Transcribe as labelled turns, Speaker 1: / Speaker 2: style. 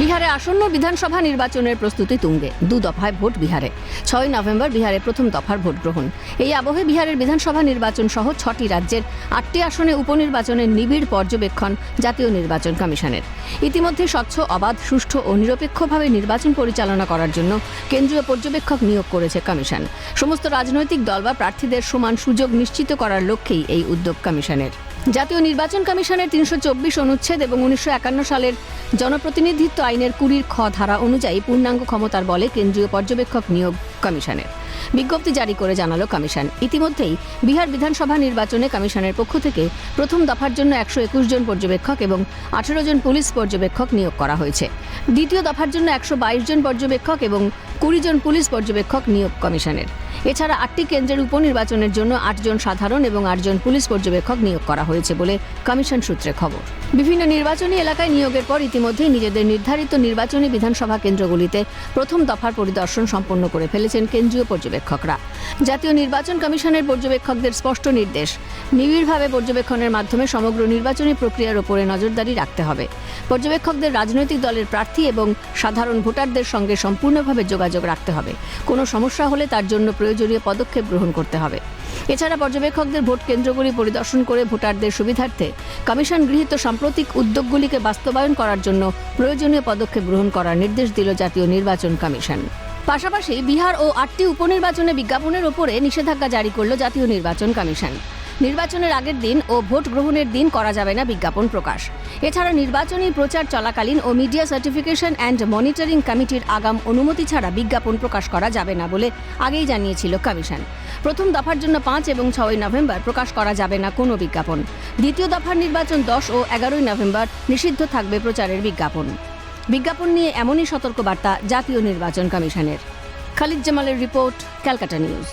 Speaker 1: বিহারে আসন্ন বিধানসভা নির্বাচনের প্রস্তুতি তুঙ্গে। দু দফায় ভোট বিহারে। ছয় নভেম্বর বিহারে প্রথম দফার ভোট গ্রহণ। এই আবহে বিহারের বিধানসভা নির্বাচন সহ ছটি রাজ্যের আটটি আসনে উপনির্বাচনের নিবিড় পর্যবেক্ষণ জাতীয় নির্বাচন কমিশনের। ইতিমধ্যে স্বচ্ছ, অবাধ, সুষ্ঠু ও নিরপেক্ষভাবে নির্বাচন পরিচালনা করার জন্য কেন্দ্রীয় পর্যবেক্ষক নিয়োগ করেছে কমিশন। সমস্ত রাজনৈতিক দল বা প্রার্থীদের সমান সুযোগ নিশ্চিত করার লক্ষ্যেই এই উদ্যোগ কমিশনের। জাতীয় নির্বাচন কমিশনের তিনশো চব্বিশ অনুচ্ছেদ এবং উনিশশো একান্ন সালের জনপ্রতিনিধিত্ব আইনের কুড়ির খ ধারা অনুযায়ী পূর্ণাঙ্গ ক্ষমতার বলে কেন্দ্রীয় পর্যবেক্ষক নিয়োগ কমিশনের। বিজ্ঞপ্তি জারি করে জানালো কমিশন। ইতিমধ্যেই বিহার বিধানসভা নির্বাচনে কমিশনের পক্ষ থেকে প্রথম দফার জন্য একশো একুশ জন পর্যবেক্ষক এবং আঠেরো জন পুলিশ পর্যবেক্ষক নিয়োগ করা হয়েছে। দ্বিতীয় দফার জন্য একশো বাইশ জন পর্যবেক্ষক এবং কুড়ি জন পুলিশ পর্যবেক্ষক নিয়োগ কমিশনের। এছাড়া আটটি কেন্দ্রের উপনির্বাচনের জন্য আটজন সাধারণ এবং আটজন পুলিশ পর্যবেক্ষক নিয়োগ করা হয়েছে বলে কমিশন সূত্রে খবর। বিভিন্ন নির্বাচনী এলাকায় নিয়োগের পর ইতিমধ্যেই নিজেদের নির্ধারিত নির্বাচনী বিধানসভা কেন্দ্রগুলিতে প্রথম দফার পরিদর্শন সম্পন্ন করে ফেলেছেন কেন্দ্রীয় পর্যবেক্ষকরা। জাতীয় নির্বাচন কমিশনের পর্যবেক্ষকদের স্পষ্ট নির্দেশ, নিবিড়ভাবে পর্যবেক্ষণের মাধ্যমে সমগ্র নির্বাচনী প্রক্রিয়ার ওপরে নজরদারি রাখতে হবে। পর্যবেক্ষকদের রাজনৈতিক দলের প্রার্থী এবং সাধারণ ভোটারদের সঙ্গে সম্পূর্ণভাবে যোগাযোগ রাখতে হবে। কোনো সমস্যা হলে তার জন্য প্রয়োজনীয় পদক্ষেপ গ্রহণ করতে হবে। এছাড়া পর্যবেক্ষকদের ভোট কেন্দ্রগুলি পরিদর্শন করে ভোটারদের সুবিধার্থে কমিশন গৃহীত সাম্প্রতিক উদ্যোগগুলিকে বাস্তবায়ন করার জন্য প্রয়োজনীয় পদক্ষেপ গ্রহণ করার নির্দেশ দিল জাতীয় নির্বাচন কমিশন। পাশাপাশি বিহার ও আটটি উপনির্বাচনে বিজ্ঞাপনের ওপরে নিষেধাজ্ঞা জারি করল জাতীয় নির্বাচন কমিশন। নির্বাচনের আগের দিন ও ভোট গ্রহণের দিন করা যাবে না বিজ্ঞাপন প্রকাশ। এছাড়া নির্বাচনী প্রচার চলাকালীন ও মিডিয়া সার্টিফিকেশন অ্যান্ড মনিটরিং কমিটির আগাম অনুমতি ছাড়া বিজ্ঞাপন প্রকাশ করা যাবে না বলে আগেই জানিয়েছিল কমিশন। প্রথম দফার জন্য পাঁচ এবং ছয় নভেম্বর প্রকাশ করা যাবে না কোনো বিজ্ঞাপন। দ্বিতীয় দফার নির্বাচন দশ ও এগারোই নভেম্বর নিষিদ্ধ থাকবে প্রচারের বিজ্ঞাপন। বিজ্ঞাপন নিয়ে এমনই সতর্কবার্তা জাতীয় নির্বাচন কমিশনের। খালিদ জামালের রিপোর্ট, ক্যালকাটা নিউজ।